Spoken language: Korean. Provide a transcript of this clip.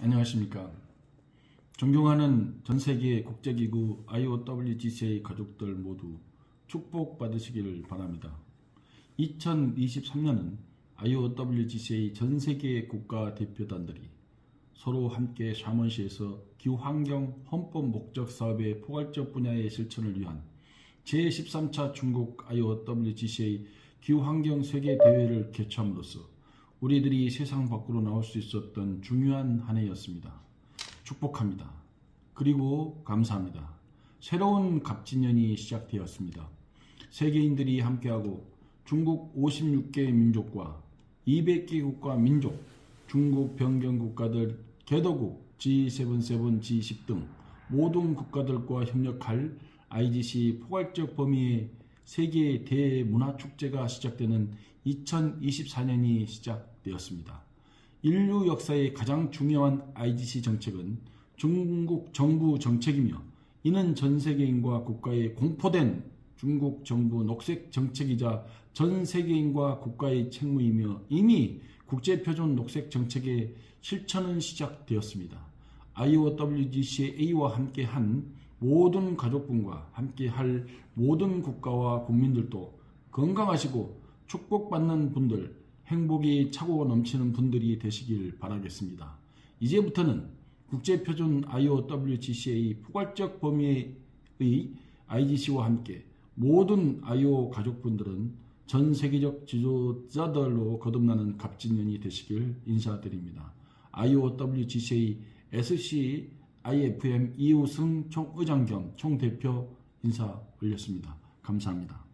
안녕하십니까. 존경하는 전 세계 국제기구 IOWGCA 가족들 모두 축복받으시기를 바랍니다. 2023년은 IOWGCA 전 세계 국가 대표단들이 서로 함께 샤먼시에서 기후환경 헌법 목적 사업의 포괄적 분야의 실천을 위한 제13차 중국 IOWGCA 기후환경 세계대회를 개최함으로써 우리들이 세상 밖으로 나올 수 있었던 중요한 한 해였습니다. 축복합니다. 그리고 감사합니다. 새로운 갑진년이 시작되었습니다. 세계인들이 함께하고 중국 56개 민족과 200개 국가 민족, 중국 변경 국가들, 개도국, G77, G10 등 모든 국가들과 협력할 IGC 포괄적 범위의 세계 대문화축제가 시작되는 2024년이 시작되었습니다. 인류 역사의 가장 중요한 IGC 정책은 중국 정부 정책이며 이는 전 세계인과 국가의 공포된 중국 정부 녹색 정책이자 전 세계인과 국가의 책무이며 이미 국제표준 녹색 정책의 실천은 시작되었습니다. IOWGCA와 함께 한 모든 가족분과 함께 할 모든 국가와 국민들도 건강하시고 축복받는 분들, 행복이 차고 넘치는 분들이 되시길 바라겠습니다. 이제부터는 국제표준 IOWGCA 포괄적 범위의 IGC와 함께 모든 IO 가족분들은 전 세계적 지도자들로 거듭나는 갑진년이 되시길 인사드립니다. IOWGCA SC IFM 이우승 총의장 겸 총대표 인사 올렸습니다. 감사합니다.